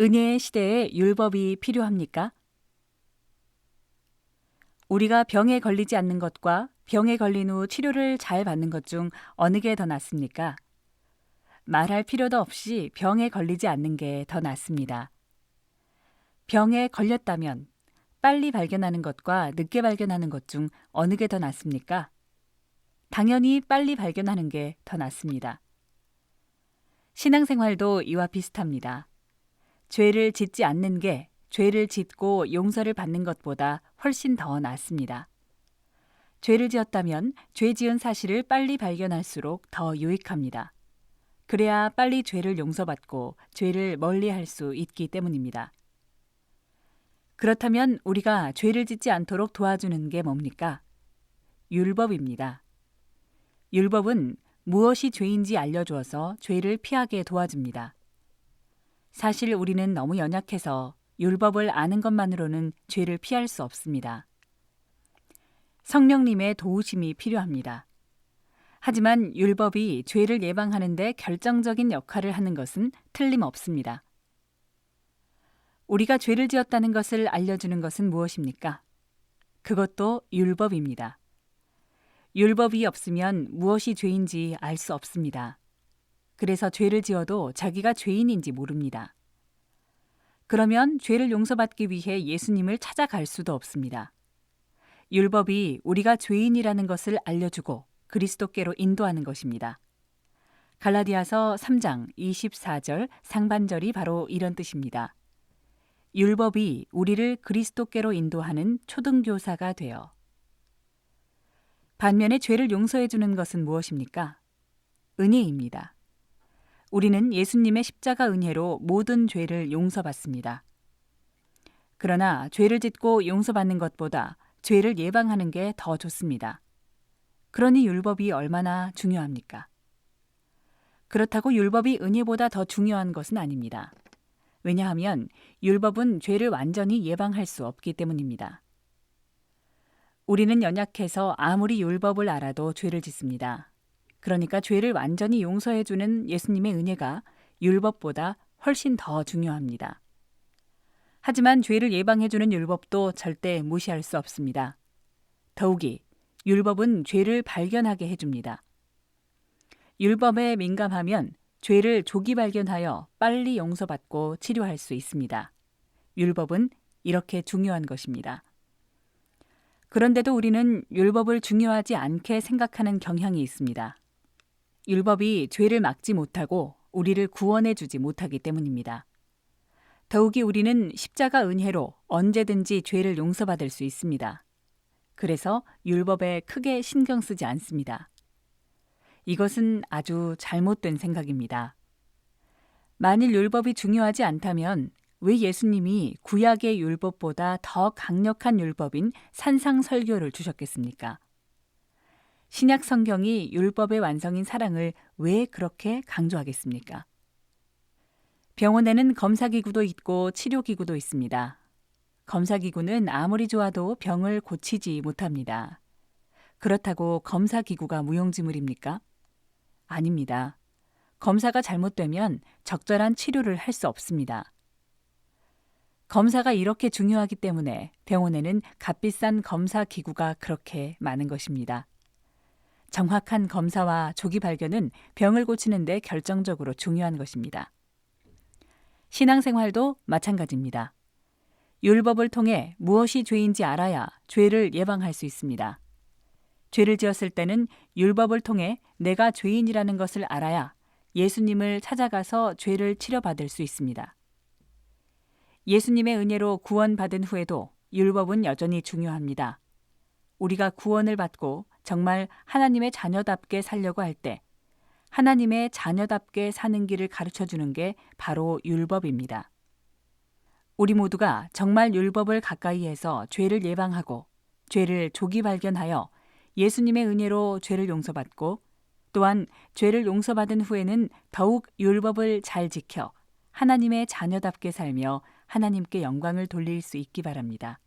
은혜의 시대에 율법이 필요합니까? 우리가 병에 걸리지 않는 것과 병에 걸린 후 치료를 잘 받는 것 중 어느 게 더 낫습니까? 말할 필요도 없이 병에 걸리지 않는 게 더 낫습니다. 병에 걸렸다면 빨리 발견하는 것과 늦게 발견하는 것 중 어느 게 더 낫습니까? 당연히 빨리 발견하는 게 더 낫습니다. 신앙생활도 이와 비슷합니다. 죄를 짓지 않는 게 죄를 짓고 용서를 받는 것보다 훨씬 더 낫습니다. 죄를 지었다면 죄 지은 사실을 빨리 발견할수록 더 유익합니다. 그래야 빨리 죄를 용서받고 죄를 멀리 할 수 있기 때문입니다. 그렇다면 우리가 죄를 짓지 않도록 도와주는 게 뭡니까? 율법입니다. 율법은 무엇이 죄인지 알려주어서 죄를 피하게 도와줍니다. 사실 우리는 너무 연약해서 율법을 아는 것만으로는 죄를 피할 수 없습니다. 성령님의 도우심이 필요합니다. 하지만 율법이 죄를 예방하는데 결정적인 역할을 하는 것은 틀림없습니다. 우리가 죄를 지었다는 것을 알려주는 것은 무엇입니까? 그것도 율법입니다. 율법이 없으면 무엇이 죄인지 알 수 없습니다. 그래서 죄를 지어도 자기가 죄인인지 모릅니다. 그러면 죄를 용서받기 위해 예수님을 찾아갈 수도 없습니다. 율법이 우리가 죄인이라는 것을 알려주고 그리스도께로 인도하는 것입니다. 갈라디아서 3장 24절 상반절이 바로 이런 뜻입니다. 율법이 우리를 그리스도께로 인도하는 초등교사가 되어 반면에 죄를 용서해 주는 것은 무엇입니까? 은혜입니다. 우리는 예수님의 십자가 은혜로 모든 죄를 용서받습니다. 그러나 죄를 짓고 용서받는 것보다 죄를 예방하는 게 더 좋습니다. 그러니 율법이 얼마나 중요합니까? 그렇다고 율법이 은혜보다 더 중요한 것은 아닙니다. 왜냐하면 율법은 죄를 완전히 예방할 수 없기 때문입니다. 우리는 연약해서 아무리 율법을 알아도 죄를 짓습니다. 그러니까 죄를 완전히 용서해 주는 예수님의 은혜가 율법보다 훨씬 더 중요합니다. 하지만 죄를 예방해 주는 율법도 절대 무시할 수 없습니다. 더욱이 율법은 죄를 발견하게 해 줍니다. 율법에 민감하면 죄를 조기 발견하여 빨리 용서받고 치료할 수 있습니다. 율법은 이렇게 중요한 것입니다. 그런데도 우리는 율법을 중요하지 않게 생각하는 경향이 있습니다. 율법이 죄를 막지 못하고 우리를 구원해 주지 못하기 때문입니다. 더욱이 우리는 십자가 은혜로 언제든지 죄를 용서받을 수 있습니다. 그래서 율법에 크게 신경 쓰지 않습니다. 이것은 아주 잘못된 생각입니다. 만일 율법이 중요하지 않다면 왜 예수님이 구약의 율법보다 더 강력한 율법인 산상설교를 주셨겠습니까? 신약 성경이 율법의 완성인 사랑을 왜 그렇게 강조하겠습니까? 병원에는 검사기구도 있고 치료기구도 있습니다. 검사기구는 아무리 좋아도 병을 고치지 못합니다. 그렇다고 검사기구가 무용지물입니까? 아닙니다. 검사가 잘못되면 적절한 치료를 할 수 없습니다. 검사가 이렇게 중요하기 때문에 병원에는 값비싼 검사 기구가 그렇게 많은 것입니다. 정확한 검사와 조기 발견은 병을 고치는 데 결정적으로 중요한 것입니다. 신앙생활도 마찬가지입니다. 율법을 통해 무엇이 죄인지 알아야 죄를 예방할 수 있습니다. 죄를 지었을 때는 율법을 통해 내가 죄인이라는 것을 알아야 예수님을 찾아가서 죄를 치료받을 수 있습니다. 예수님의 은혜로 구원받은 후에도 율법은 여전히 중요합니다. 우리가 구원을 받고 정말 하나님의 자녀답게 살려고 할 때 하나님의 자녀답게 사는 길을 가르쳐 주는 게 바로 율법입니다. 우리 모두가 정말 율법을 가까이 해서 죄를 예방하고 죄를 조기 발견하여 예수님의 은혜로 죄를 용서받고 또한 죄를 용서받은 후에는 더욱 율법을 잘 지켜 하나님의 자녀답게 살며 하나님께 영광을 돌릴 수 있기 바랍니다.